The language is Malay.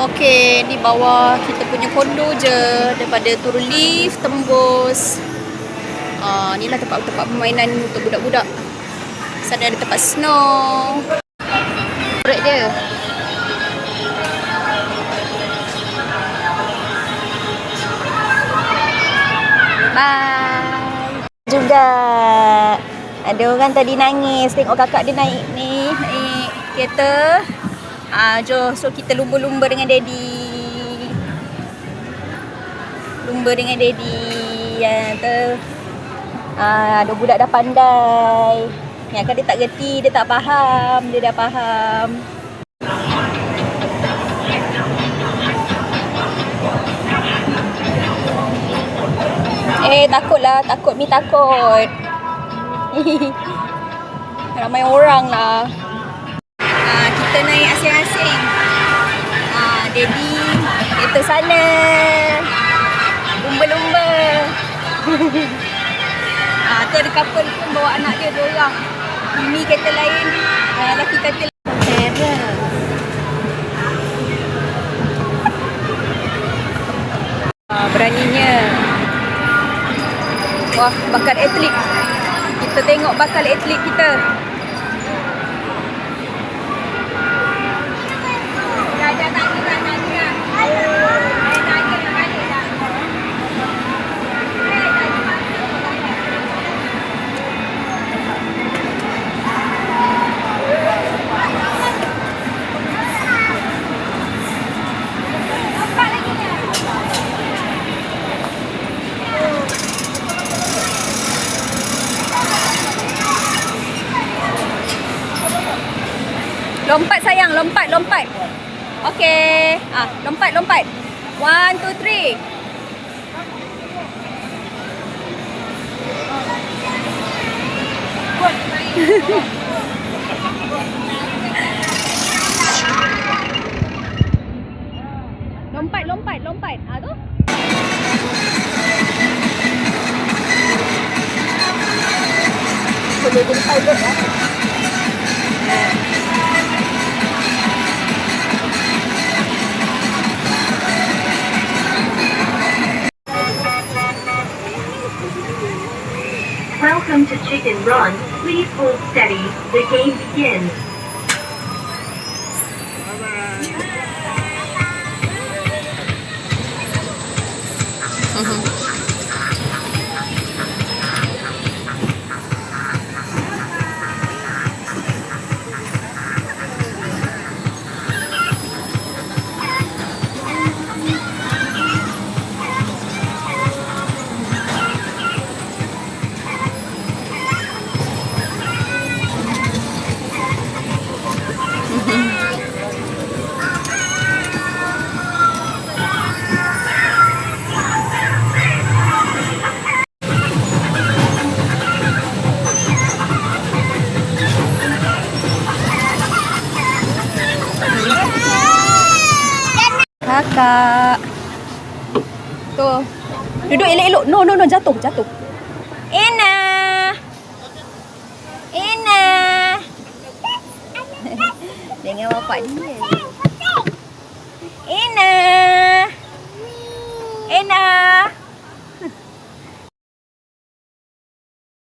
Okey, di bawah kita punya kondo je daripada turun lift tembus. Ah, uh, inilah tempat-tempat permainan untuk budak-budak. Sana ada tempat snow. Break dia. Bye. Juga. Ada orang tadi nangis tengok kakak dia naik ni, naik kereta. Ah, jom so kita lumba-lumba dengan daddy. Lumba dengan daddy. Ya, tu. Ah, ada budak dah pandai. Yang kan dia tak gerti, dia tak faham, dia dah faham. Eh, takutlah. Takut ni takut. Ramai orang lah. Ah, kita naik asing-asing. Kereta sana. Lumba-lumba. ah, tu ada couple pun bawa anak dia dua orang. Ini kereta lain. Ah, lelaki kata Terror. Ah, beraninya. Wah, bakat atlet. Kita tengok bakal atlet kita. Lompat sayang, lompat, lompat. Okey. Ah, lompat, lompat. One, two, three. lompat, lompat, lompat. Ah, tu. Boleh jadi Welcome to Chicken Run. Please hold steady. The game begins. Mm-hmm. Kakak. Tu. Duduk elok-elok. No, no, no. Jatuh, jatuh. Ina. Ina. Dengan bapak dia. Ina. Ina.